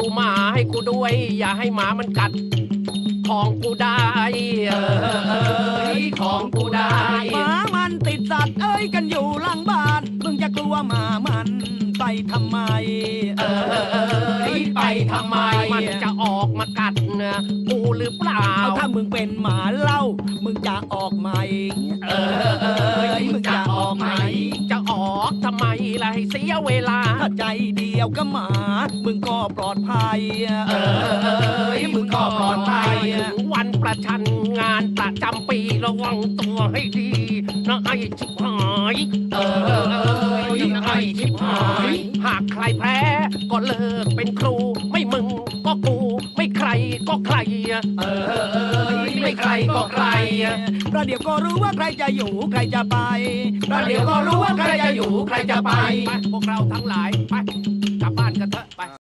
กูหมาให้กูด้วย อย่าให้หมามันกัด ของกูได้ เออของกูได้ หมามันติดสัตว์เอ้ยกันอยู่หลังบ้านมึงจะกลัวหมามันไปทำไม เออไปทำไม มันจะออกมากัดนะกูหรือเปล่า เอาถ้ามึงเป็นหมาเล่า มึงจะออกไหม เออมึงจะออกไหมจะ ออกทำไมล่ะให้เสียเวลา ถ้าใจเดียวกับหมา มึงก็ปลอดภัย เออมึงก็ปลอดภัยถึงวันประชันงานประจำปีระวังตัวให้ดีนะไอ้ชิบหาย เออเออไอ้ชิบหาย หากใครแพ้ ก็เลิกเป็นครู ไม่มึงก็กู ไม่ใครก็ใคร เออ ไม่ใครก็ใครประเดี๋ยวก็รู้ว่าใครจะอยู่ใครจะไปประเดี๋ยวก็รู้ว่าใครจะอยู่ใครจะไปไปพวกเราทั้งหลายไปกลับบ้านกันเถอะไป